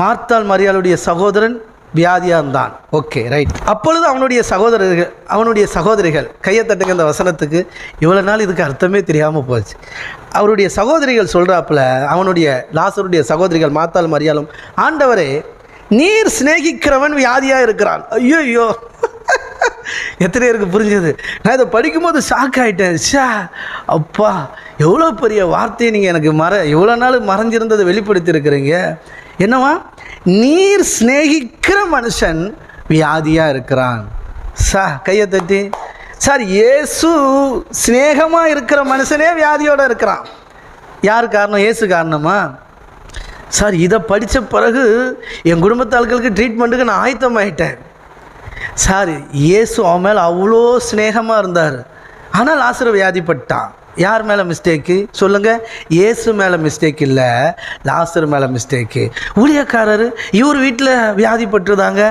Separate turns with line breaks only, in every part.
மார்த்தாள் மரியாளுடைய சகோதரன் வியாதியாக இருந்தான். ஓகே ரைட் அப்பொழுது அவனுடைய சகோதரர்கள் அவனுடைய சகோதரிகள் கையை தட்டுங்க அந்த வசனத்துக்கு இவ்வளோ நாள் இதுக்கு அர்த்தமே தெரியாமல் போச்சு. அவருடைய சகோதரிகள் சொல்கிறாப்புல அவனுடைய லாசருடைய சகோதரிகள் மாத்தால் மரியாளும் ஆண்டவரே நீர் சிநேகிக்கிறவன் வியாதியாக இருக்கிறான். ஐயோ ஐயோ எத்தனை பேருக்கு புரிஞ்சது? நான் இதை படிக்கும்போது ஷாக் ஆகிட்டேன் ஷா அப்பா எவ்வளோ பெரிய வார்த்தையை நீங்கள் எனக்கு மற எவ்வளோ நாள் மறைஞ்சிருந்ததை வெளிப்படுத்தியிருக்கிறீங்க. என்னவா? நீர் சிநேகிக்கிற மனுஷன் வியாதியாக இருக்கிறான். சா கையை தட்டி. சார் இயேசு சிநேகமாக இருக்கிற மனுஷனே வியாதியோடு இருக்கிறான். யார் காரணம்? இயேசு காரணமா? சார் இதை படித்த பிறகு என் குடும்பத்து ஆட்களுக்கு ட்ரீட்மெண்ட்டுக்கு நான் ஆயத்தமாயிட்டேன். சார் இயேசு அவன் மேலே அவ்வளோ ஸ்னேகமாக இருந்தார். ஆனால் ஆசிர வியாதிப்பட்டான். யார் மேலே மிஸ்டேக்கு சொல்லுங்கள் இயேசு மேலே மிஸ்டேக் இல்லை. லாஸ்டர் மேலே மிஸ்டேக்கு ஊழியக்காரர் இவர் வீட்டில் வியாதிப்பட்டுதாங்க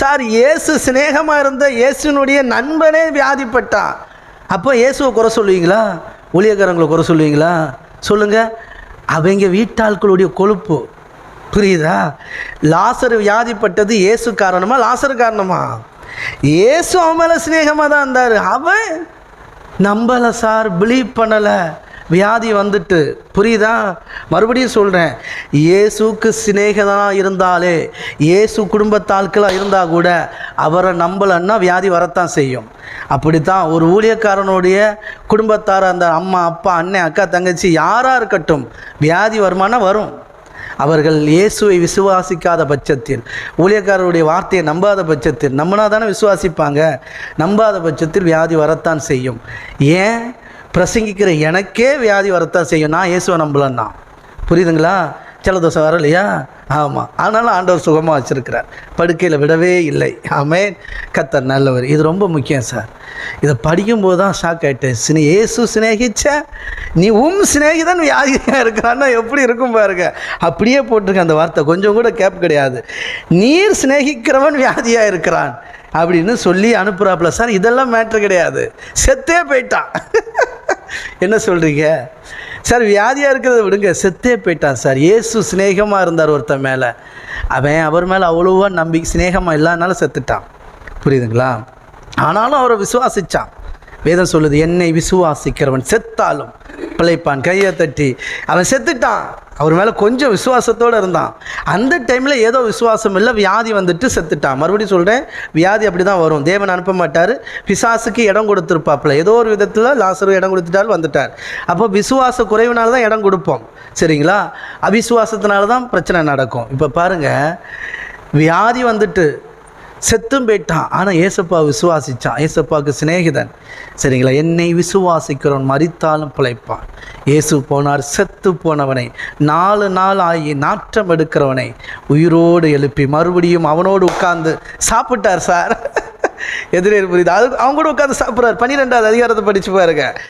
சார் இயேசு சிநேகமாக இருந்த இயேசுனுடைய நண்பனே வியாதிப்பட்டான். அப்போ இயேசுவை குறை சொல்லுவீங்களா? ஊழியக்காரங்களை குறை சொல்லுவீங்களா? சொல்லுங்கள் அவங்க வீட்டாட்களுடைய கொழுப்பு. புரியுதா? லாசர் வியாதிப்பட்டது இயேசு காரணமா? லாசர் காரணமா? இயேசு அவன் மேலே சிநேகமாக தான் இருந்தார். அவன் நம்பலை சார் பிலீவ் பண்ணலை. வியாதி வந்துட்டு. புரியுதா? மறுபடியும் சொல்கிறேன் இயேசுக்கு சிநேகனாக இருந்தாலே இயேசு குடும்பத்தாட்களாக இருந்தால் கூட அவரை நம்பலைன்னா வியாதி வரத்தான் செய்யும். அப்படித்தான் ஒரு ஊழியக்காரனுடைய குடும்பத்தார் அந்த அம்மா அப்பா அண்ணன் அக்கா தங்கச்சி யாராக இருக்கட்டும் வியாதி வருமானம் வரும். அவர்கள் இயேசுவை விசுவாசிக்காத பட்சத்தில் ஊழியக்காரருடைய வார்த்தையை நம்பாத பட்சத்தில் நம்மனா தானே விசுவாசிப்பாங்க? நம்பாத பட்சத்தில் வியாதி வரத்தான் செய்யும். ஏன்? பிரசங்கிக்கிற எனக்கே வியாதி வரத்தான் செய்யும். நான் இயேசுவை நம்பலன்னா. புரியுதுங்களா? ஜலதோஷம் வரலையா ஆமாம் ஆனாலும் ஆண்டவர் சுகமாக வச்சுருக்கிறார். படுக்கையில் விடவே இல்லை. ஆமே கத்தர் நல்லவர். இது ரொம்ப முக்கியம் சார். இதை படிக்கும்போது தான் ஷாக் ஆகிட்டேன் சினி ஏசு சிநேகிச்ச நீ உம் சிநேகிதன் வியாதியாக இருக்கிறான்னா எப்படி இருக்கும் பாருங்க? அப்படியே போட்டிருக்க அந்த வார்த்தை. கொஞ்சம் கூட கேப் கிடையாது. நீர் சிநேகிக்கிறவன் வியாதியாக இருக்கிறான். அப்படின்னு சொல்லி அனுப்புகிறாப்புல சார் இதெல்லாம் மேட்ரு கிடையாது. செத்தே போயிட்டான். என்ன சொல்கிறீங்க சார் வியாதியாக இருக்கிறத விடுங்க. செத்தே போயிட்டான் சார். இயேசு சிநேகமாக இருந்தார் ஒருத்தன் மேலே. அவன் அவர் மேலே அவ்வளோவா நம்பி சிநேகமாக இல்லாதனால செத்துட்டான். புரியுதுங்களா? ஆனாலும் அவரை விசுவாசித்தான் வேதம் சொல்லுது என்னை விசுவாசிக்கிறவன் செத்தாலும் பிழைப்பான் கையை தட்டி. அவன் செத்துட்டான். அவர் மேலே கொஞ்சம் விசுவாசத்தோடு இருந்தான். அந்த டைமில் ஏதோ விசுவாசம் இல்லை வியாதி வந்துட்டு செத்துட்டான். மறுபடியும் சொல்கிறேன் வியாதி அப்படி தான் வரும். தேவன் அனுப்ப மாட்டார். பிசாசுக்கு இடம் கொடுத்துருப்பாப்புல. ஏதோ ஒரு விதத்தில் லாசரு இடம் கொடுத்துட்டாரு வந்துட்டார். அப்போ விசுவாச குறைவினால தான் இடம் கொடுப்போம். சரிங்களா? அவிசுவாசத்தினால தான் பிரச்சனை நடக்கும். இப்போ பாருங்கள் வியாதி வந்துட்டு செத்தும் போயிட்டான். ஆனால் ஏசப்பா விசுவாசித்தான் ஏசப்பாவுக்கு சிநேகிதன். சரிங்களா? என்னை விசுவாசிக்கிறவன் மறித்தாலும் பிழைப்பான். இயேசு போனார் செத்து போனவனை நாலு நாள் ஆகி நாற்றம் எடுக்கிறவனை உயிரோடு எழுப்பி மறுபடியும் அவனோடு உட்கார்ந்து சாப்பிட்டார் சார். எதிரே புரியுது? அது அவங்க கூட உட்காந்து சாப்பிட்றாரு. பன்னிரெண்டாவது அதிகாரத்தை படிச்சு பாருங்க.